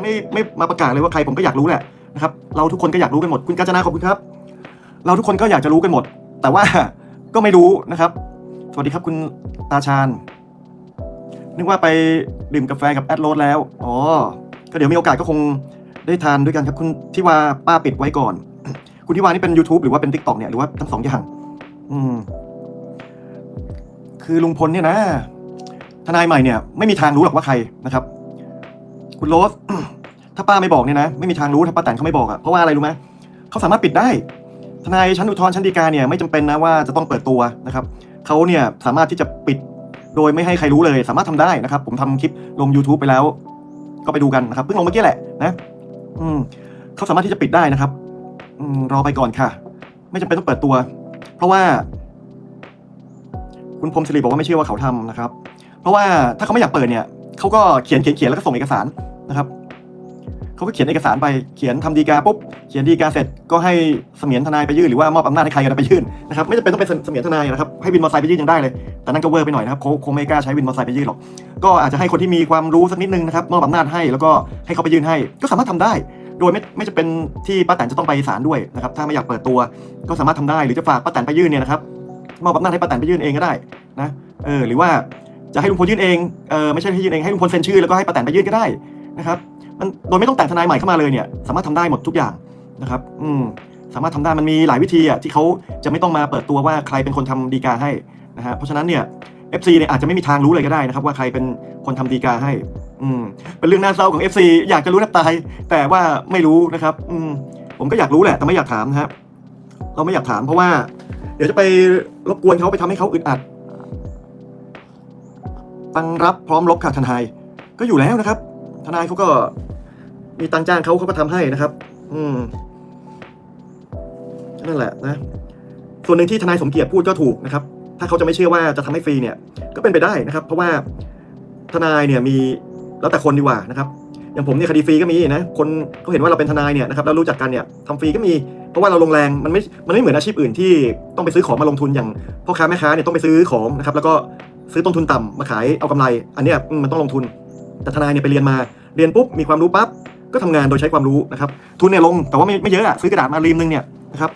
ังไม่ไม่มาประกาศเลยว่าใครผมก็อยากรู้แหละนะครับเราทุกคนก็อยากรู้กันหมดคุณกาญจนาขอบคุณครับ เราทุกคนก็อยากจะรู้กันหมด แต่ว่าก็ไม่รู้นะครับ สวัสดีครับคุณตาชาญนึกว่าไปดื่มกาแฟกับแอดโรสแล้วอ๋อก็เดี๋ยวมีโอกาสก็คงได้ทานด้วยกันครับคุณที่ว่าป้าปิดไว้ก่อน คุณที่ว่านี่เป็น YouTube หรือว่าเป็น TikTok เนี่ยหรือว่าทั้งสองอย่างอืมคือลุงพลเนี่ยนะทนายใหม่เนี่ยไม่มีทางรู้หรอกว่าใครนะครับ คุณโรส ถ้าป้าไม่บอกเนี่ยนะ ไม่มีทางรู้ถ้าป้าแตนเขาไม่บอกอะเพราะว่าอะไรรู้ไหมเขาสามารถปิดได้ ทนายชั้นอุทธรณ์ชั้นฎีกาเนี่ยไม่จำเป็นนะว่าจะต้องเปิดตัวนะครับเขาเนี่ยสามารถที่จะปิดโดยไม่ให้ใครรู้เลย สามารถทำได้นะครับ ผมทำคลิปลง YouTube ไปแล้ว ก็ไปดูกันนะครับเพิ่งลงเมื่อกี้แหละนะอืมเขาสามารถที่จะปิดได้นะครับอืมรอไปก่อนค่ะ ไม่จำเป็นต้องเปิดตัว เพราะว่า คุณพรหมสิริบอกว่าไม่เชื่อว่าเขาทำนะครับ เพราะว่าถ้าเขาไม่อยากเปิดเนี่ย เขาก็เขียนเขียนเขียนแล้วก็ส่งเอกสารนะครับเขาก็เขียนเอกสารไปเขียนทำดีกาปุ๊บเขียนดีกาเสร็จก็ให้เสมียนทนายไปยื่นหรือว่ามอบอำนาจให้ใครก็ได้ไปยื่นนะครับไม่จำเป็นต้องเป็นเสมียนทนายนะครับให้วินมอเตอร์ไซค์ไปยื่นยังได้เลย แต่นั่นก็เวอร์ไปหน่อยนะครับเขาคงไม่กล้าใช้วินมอเตอร์ไซค์ไปยื่นหรอกก็อาจจะให้คนที่มีความรู้สักนิดนึงนะครับมอบอำนาจให้แล้วก็ให้เขาไปยื่นให้ ก็สามารถทำได้ โดยไม่ไม่จะเป็นที่ป้าแตนจะต้องไปศาลด้วยนะครับถ้าไม่อยากเปิดตัวก็สามารถทำได้หรือจะฝากป้าแตนไปยื่นเนี่ยนะครับมอบอำนาจให้ป้าแตนไปยื่นเองก็ได้นะเออหรือว่า จะให้ลุงพลยื่นเองเออไม่ใช่ให้ยื่นเองให้ลุงพลเซ็นชื่อแล้วก็ให้ป้าแตนไปยื่นก็ได้นะครับ มันโดยไม่ต้องแต่งทนายใหม่เข้ามาเลยเนี่ย สามารถทำได้หมดทุกอย่างนะครับ อืมสามารถทำได้มันมีหลายวิธีอะที่เขาจะไม่ต้องมาเปิดตัวว่าใครเป็นคนทำดีกาให้นะฮะเพราะฉะนั้นเนี่ย FC เนี่ยอาจจะไม่มีทางรู้เลยก็ได้นะครับ ว่าใครเป็นคนทำดีกาให้ อืมเป็นเรื่องน่าเศร้าของ FC อยากจะรู้แทบตายแต่ว่าไม่รู้นะครับ อืมผมก็อยากรู้แหละแต่ไม่อยากถามนะครับเราไม่อยากถามเพราะว่า เดี๋ยวจะไปรบกวนเขาไปทำให้เขาอึดอัด ตั้งรับพร้อมรบค่ะทนาย ก็อยู่แล้วนะครับ ทนายเขาก็มีตังจ้างเขาเขาก็ทำให้นะครับ อืมนั่นแหละนะ ส่วนหนึ่งที่ทนายสมเกียรติพูดก็ถูกนะครับ ถ้าเขาจะไม่เชื่อว่าจะทำให้ฟรีเนี่ย ก็เป็นไปได้นะครับ เพราะว่าทนายเนี่ยมีแล้วแต่คนดีกว่านะครับ อย่างผมเนี่ยคดีฟรีก็มีนะ คนเขาเห็นว่าเราเป็นทนายเนี่ยนะครับแล้วรู้จักกันเนี่ยทำฟรีก็มี เพราะว่าเราลงแรงมันไม่ มันไม่เหมือนอาชีพอื่นที่ต้องไปซื้อของมาลงทุนอย่างพ่อค้าแม่ค้าเนี่ยต้องไปซื้อของนะครับ แล้วก็ ซื้อต้นทุนต่ำมาขายเอากำไร อันนี้มันต้องลงทุน แต่ทนายเนี่ยไปเรียนมา เรียนปุ๊บมีความรู้ปั๊บก็ทำงานโดยใช้ความรู้นะครับ ทุนเนี่ยลงแต่ว่าไม่ไม่เยอะอะซื้อกระดาษมารีมนึงเนี่ยนะครับ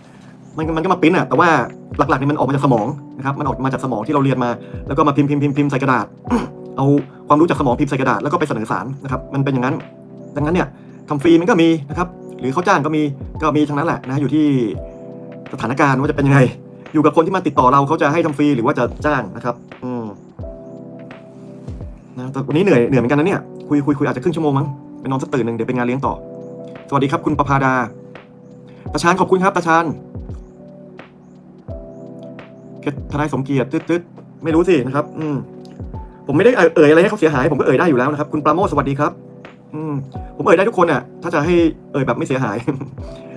มันมันก็มาปิ้นอะแต่ว่าหลักๆเนี่ยมันออกมาจากสมองนะครับมันออกมาจากสมองที่เราเรียนมา แล้วก็มาพิมพ์พิมพ์พิมพ์พิมพ์ใส่กระดาษ เอาความรู้จากสมองพิมพ์ใส่กระดาษแล้วก็ไปเสนอศาลนะครับมันเป็นอย่างนั้น ดังนั้นเนี่ยทำฟรีมันก็มีนะครับหรือเขาจ้างก็มีก็มีทั้งนั้นแหละนะอยู่ที่สถานการณ์ว่าจะเป็นยังไง อยู่กับคนที่มาติดต่อเราเขาจะให้ทำฟรีหรือว่าจะจ้างนะครับอืม นะแต่วันนี้เหนื่อยเหนื่อยเหมือนกันนะเนี่ยคุยคุยคุยอาจจะครึ่งชั่วโมงมั้งไปนอนสักตื่นหนึ่งเดี๋ยวไปงานเลี้ยงต่อ สวัสดีครับคุณประภาดาตาชานขอบคุณครับตาชานเพชรทนายสมเกียรติตึ๊ดๆไม่รู้สินะครับ อืมผมไม่ได้เอ่ยเอ่ยอะไรให้เขาเสียหาย ผมก็เอ่ยได้อยู่แล้วนะครับ คุณปราโมทสวัสดีครับ อืมผมเอ่ยได้ทุกคนอะ ถ้าจะให้เอ่ยแบบไม่เสียหาย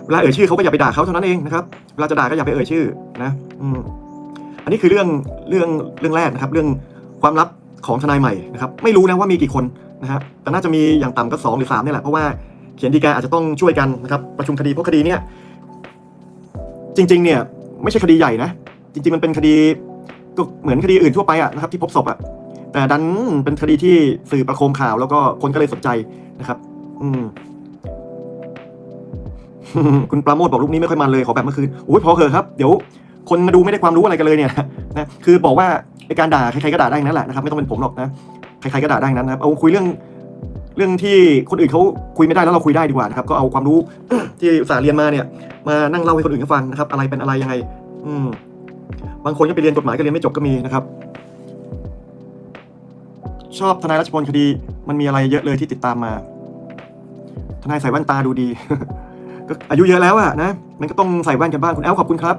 เวลาเอ่ยชื่อเขาก็อย่าไปด่าเขาเท่านั้นเองนะครับ เวลาจะด่าก็อย่าไปเอ่ยชื่อนะ อืมอันนี้คือเรื่องเรื่องเรื่องแรกนะครับ เรื่องความลับ ของทนายใหม่นะครับไม่รู้นะว่ามีกี่คนนะฮะแต่น่าจะมีอย่างต่ำก็สองหรือสามนี่แหละเพราะว่าเขียนดีกาอาจจะต้องช่วยกันนะครับประชุมคดีเพราะคดีเนี่ยจริง ๆ เนี่ยไม่ใช่คดีใหญ่นะ จริง ๆ มันเป็นคดีก็เหมือนคดีอื่นทั่วไปอะนะครับที่พบศพอะแต่ดันเป็นคดีที่สื่อประโคมข่าวแล้วก็คนก็เลยสนใจนะครับ อืมคุณปราโมทบอกลูกนี้ไม่ค่อยมันเลยขอแบบเมื่อคืนโอ้ยพอเถอะครับ เดี๋ยว คนมาดูไม่ได้ความรู้อะไรกันเลยเนี่ยนะคือบอกว่าในการด่าใครๆก็ด่าได้นั้นแหละนะครับไม่ต้องเป็นผมหรอกนะใครๆก็ด่าได้นั้นนะครับเอาคุยเรื่องเรื่องที่คนอื่นเขาคุยไม่ได้แล้วเราคุยได้ดีกว่านะครับก็เอาความรู้ที่สาเรียนมาเนี่ย มานั่งเล่าให้คนอื่นฟังนะครับ อะไรเป็นอะไรยังไง อืมบางคนก็ไปเรียนกฎหมายก็เรียนไม่จบก็มีนะครับ ชอบทนายรัชพลคดี มันมีอะไรเยอะเลยที่ติดตามมา ทนายใส่แว่นตาดูดี ก็อายุเยอะแล้วอะนะมันก็ต้องใส่แว่นกันบ้างคุณแอลขอบคุณครับ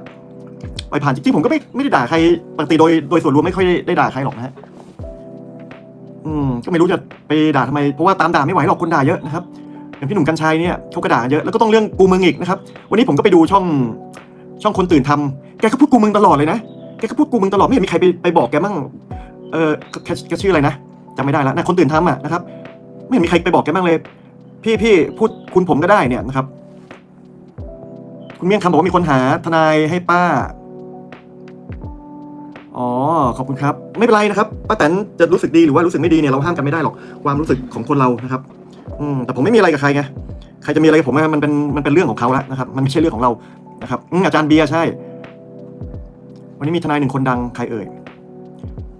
ไปผ่านจริงๆผมก็ไม่ไม่ได้ด่าใครปกติโดยโดยส่วนรวมไม่ค่อยได้ด่าใครหรอกนะฮะอืมก็ไม่รู้จะไปด่าทำไมเพราะว่าตามด่าไม่ไหวหรอกคนด่าเยอะนะครับอย่างพี่หนุ่มกัญชัยเนี่ยเขาก็ด่าเยอะแล้วก็ต้องเรื่องกูมึงอีกนะครับ วันนี้ผมก็ไปดูช่องช่องคนตื่นทำแกก็พูดกูมึงตลอดเลยนะแกก็พูดกูมึงตลอดไม่เห็นมีใครไปไปบอกแกมั่งเออแกแกชื่ออะไรนะจำไม่ได้แล้วนะคนตื่นทำอะนะครับ ไม่เห็นมีใครไปบอกแกบ้างเลย พี่พี่พูดคุณผมก็ได้เนี่ยนะครับ คุณเมี่ยงคำบอกว่ามีคนหาทนายให้ป้า อ๋อ ขอบคุณครับ ไม่เป็นไรนะครับ ป้าแตนจะรู้สึกดีหรือว่ารู้สึกไม่ดีเนี่ยเราห้ามกันไม่ได้หรอก ความรู้สึกของคนเรานะครับ อืม แต่ผมไม่มีอะไรกับใครไง ใครจะมีอะไรกับผมอะมันเป็น มันเป็นเรื่องของเขาและนะครับ มันไม่ใช่เรื่องของเรา นะครับอืมอาจารย์เบียร์ใช่ วันนี้มีทนายหนึ่งคนดัง ใครเอ่ย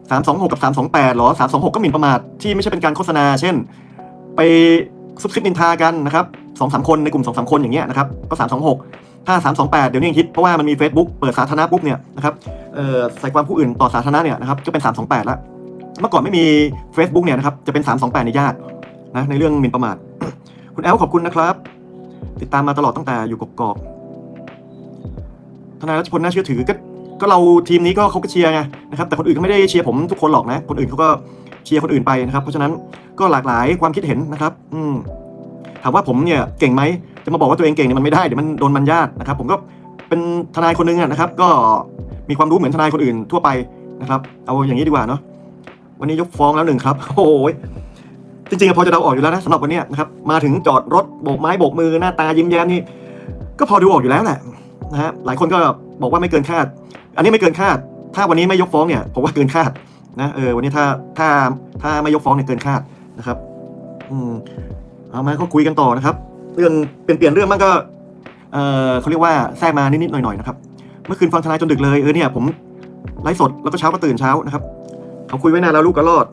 สามสองหกกับสามสองแปดหรอสามสองหกก็หมิ่นประมาทที่ไม่ใช่เป็นการโฆษณา เช่น ไปซุบซิบนินทากันนะครับสองสามคนในกลุ่มสองสามคนอย่างเงี้ยนะครับ ก็สามสองหก ถ้าสามสองแปดเดี๋ยวนี้ยังคิดเพราะว่ามันมี Facebook เปิดสาธารณะปุ๊บเนี่ยนะครับใส่ความผู้อื่นต่อสาธารณะเนี่ยนะครับก็เป็น 328 แล้ว เมื่อก่อนไม่มี Facebook เนี่ยนะครับจะเป็น 328 ในยยากนะในเรื่องหมิ่นประมาท คุณแอลขอบคุณนะครับ ติดตามมาตลอดตั้งแต่อยู่กกอกทนายรัชพลน่าเชื่อถือก็ก็เราทีมนี้ก็เขาก็เชียร์ไงนะครับแต่คนอื่นก็ไม่ได้เชียร์ผมทุกคนหรอกนะ คนอื่นเขาก็เชียร์คนอื่นไปนะครับ เพราะฉะนั้นก็หลากหลายความคิดเห็นนะครับ อืมถามว่าผมเนี่ยเก่งไหม จะมาบอกว่าตัวเองเก่งเนี่ยมันไม่ได้เดี๋ยวมันโดนมันญาตินะครับ ผมก็เป็นทนายคนหนึงนะครับ ก็มีความรู้เหมือนทนายคนอื่นทั่วไปนะครับเอาอย่างนี้ดีกว่าเนาะวันนี้ยกฟ้องแล้วหนึ่งครับโอ้ยจริงๆพอจะเดาออกอยู่แล้วนะสำหรับวันนี้นะครับมาถึงจอดรถโบกไม้โบกมือหน้าตายิ้มแย้มนี่ก็พอดูออกอยู่แล้วแหละนะฮะหลายคนก็บอกว่าไม่เกินคาด อันนี้ไม่เกินคาด ถ้าวันนี้ไม่ยกฟ้องเนี่ยผมว่าเกินคาดนะเออวันนี้ถ้าถ้าถ้าไม่ยกฟ้องเนี่ยเกินคาดนะครับ อืมเอามาก็คุยกันต่อนะครับ เรื่องเปลี่ยนเปลี่ยนเรื่องมันก็เออเขาเรียกว่าแทรกมานิดๆหน่อยๆนะครับเมื่อคืนฟังทนายจนดึกเลยเออเนี่ยผมไลฟ์สดแล้วก็เช้าก็ตื่นเช้านะครับเขาคุยไว้นานแล้วลูกก็รอด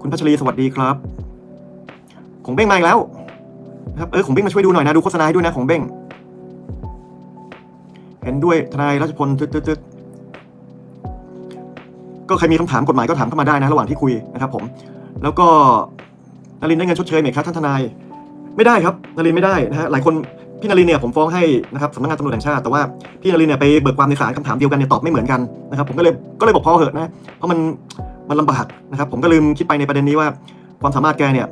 คุณพัชรีสวัสดีครับของเบ้งมาอีกแล้วนะครับเออของเบ้งมาช่วยดูหน่อยนะดูโฆษณาให้ด้วยนะของเบ้งเห็นด้วยทนายรัชพลตึ๊ดตึ๊ดตึ๊ดก็ใครมีคำถามกฎหมายก็ถามเข้ามาได้นะ ระหว่างที่คุยนะครับผม แล้วก็นรินได้เงินชดเชยไหมครับท่านทนาย ไม่ได้ครับนารินไม่ได้นะฮะหลายคนพี่นารินเนี่ยผมฟ้องให้นะครับสำนักงานตำรวจแห่งชาติแต่ว่าพี่นารินเนี่ยไปเบิกความในศาลคำถามเดียวกันเนี่ยตอบไม่เหมือนกันนะครับผมก็เลยก็เลยบอกพอเหอะนะเพราะมันมันลำบากนะครับผมก็ลืมคิดไปในประเด็นนี้ว่าความสามารถแกเนี่ย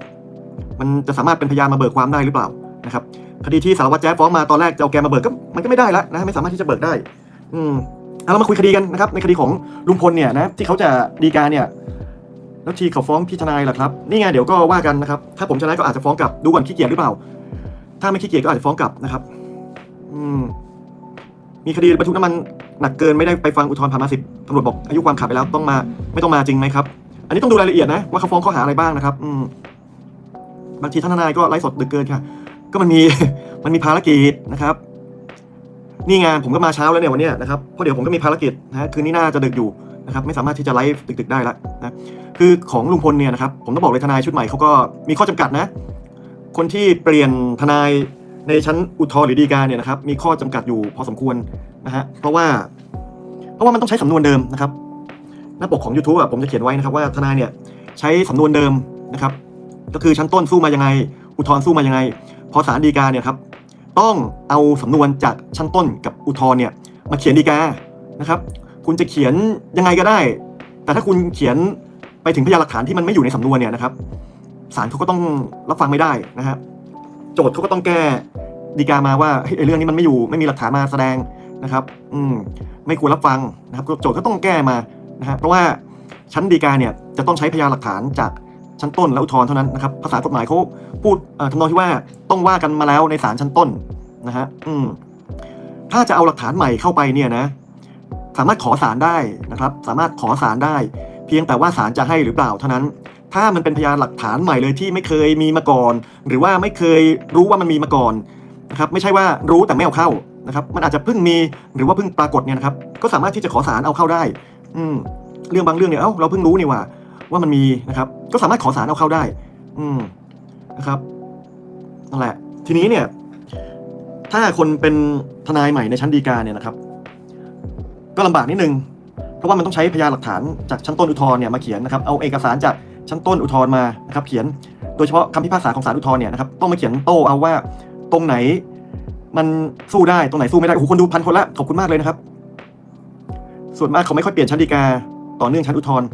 มันจะสามารถเป็นพยานมาเบิกความได้หรือเปล่านะครับคดีที่สารวัตรแจ๊ฟ้องมาตอนแรกจะเอาแกมาเบิกก็มันก็ไม่ได้ละนะไม่สามารถที่จะเบิกได้ อืมเอาเรามาคุยคดีกันนะครับในคดีของลุงพลเนี่ยนะที่เขาจะดีการเนี่ย แล้วทีเขาฟ้องพี่ทนายล่ะครับ นี่ไงเดี๋ยวก็ว่ากันนะครับ ถ้าผมชนะก็อาจจะฟ้องกลับดูก่อนขี้เกียจหรือเปล่า ถ้าไม่ขี้เกียจก็อาจจะฟ้องกลับนะครับ อืม มีคดีบรรทุกน้ำมันหนักเกินไม่ได้ไปฟังอุทธรณ์ผ่านมาสิบตำรวจบอกอายุความขาดไปแล้วต้องมา ไม่ต้องมาจริงไหมครับ อันนี้ต้องดูรายละเอียดนะว่าเขาฟ้องข้อหาอะไรบ้างนะครับ อืม บางทีท่านทนายก็ไลฟ์สดดึกเกินค่ะ ก็มันมีมันมีภารกิจนะครับนี่ไงผมก็มาเช้าแล้วเนี่ยวันนี้นะครับเพราะเดี๋ยวผมก็มีภารกิจนะคืนนี้น่าจะดึกอยู่ นะครับไม่สามารถที่จะไลฟ์ดึกๆได้ละนะคือของลุงพลเนี่ยนะครับผมต้องบอกเลยทนายชุดใหม่เขาก็มีข้อจำกัดนะ คนที่เปลี่ยนทนายในชั้นอุทธรณ์หรือฎีกาเนี่ยนะครับมีข้อจำกัดอยู่พอสมควรนะฮะเพราะว่า เพราะว่ามันต้องใช้สำนวนเดิมนะครับหน้าปกของ YouTube อะผมจะเขียนไว้นะครับว่าทนายเนี่ยใช้สำนวนเดิมนะครับ ก็คือชั้นต้นสู้มายังไง อุทธรณ์สู้มายังไง พอศาลฎีกาเนี่ยครับต้องเอาสำนวนจากชั้นต้นกับอุทธรณ์เนี่ยมาเขียนฎีกานะครับ คุณจะเขียนยังไงก็ได้ แต่ถ้าคุณเขียนไปถึงพยานหลักฐานที่มันไม่อยู่ในสำนวนเนี่ยนะครับศาลเขาก็ต้องรับฟังไม่ได้นะฮะโจทย์เขาก็ต้องแก้ดีกามาว่าเฮ้ยไอ้เรื่องนี้มันไม่อยู่ไม่มีหลักฐานมาแสดงนะครับ อืมไม่ควรรับฟังนะครับ โจทย์ก็ต้องแก้มานะฮะเพราะว่าชั้นดีกาเนี่ยจะต้องใช้พยานหลักฐานจากชั้นต้นและอุทธรณ์เท่านั้นนะครับภาษากฎหมายเขาพูดทำนองที่ว่าต้องว่ากันมาแล้วในศาลชั้นต้นนะฮะอืมถ้าจะเอาหลักฐานใหม่เข้าไปเนี่ยนะ สามารถขอศาลได้นะครับ สามารถขอศาลได้ เพียงแต่ว่าศาลจะให้หรือเปล่าเท่านั้น ถ้ามันเป็นพยานหลักฐานใหม่เลยที่ไม่เคยมีมาก่อน หรือว่าไม่เคยรู้ว่ามันมีมาก่อนนะครับ ไม่ใช่ว่ารู้แต่ไม่เอาเข้านะครับ มันอาจจะเพิ่งมีหรือว่าเพิ่งปรากฏเนี่ยนะครับ ก็สามารถที่จะขอศาลเอาเข้าได้ อืมเรื่องบางเรื่องเนี่ยเอ้าเราเพิ่งรู้นี่ว่า ว่ามันมีนะครับ ก็สามารถขอศาลเอาเข้าได้ อืมนะครับนั่นแหละ ทีนี้เนี่ย ถ้าคนเป็นทนายใหม่ในชั้นฎีกาเนี่ยนะครับ ก็ลำบากนิดนึง เพราะว่ามันต้องใช้พยานหลักฐานจากชั้นต้นอุทธรณ์เนี่ยมาเขียนนะครับเอาเอกสารจากชั้นต้นอุทธรณ์มานะครับเขียนโดยเฉพาะคำพิพากษาของศาลอุทธรณ์เนี่ยนะครับต้องมาเขียนโต้เอาว่าตรงไหนมันสู้ได้ตรงไหนสู้ไม่ได้โอ้โหคนดูพันคนละขอบคุณมากเลยนะครับ ส่วนมากเขาไม่ค่อยเปลี่ยนชั้นฎีกาต่อเนื่องชั้นอุทธรณ์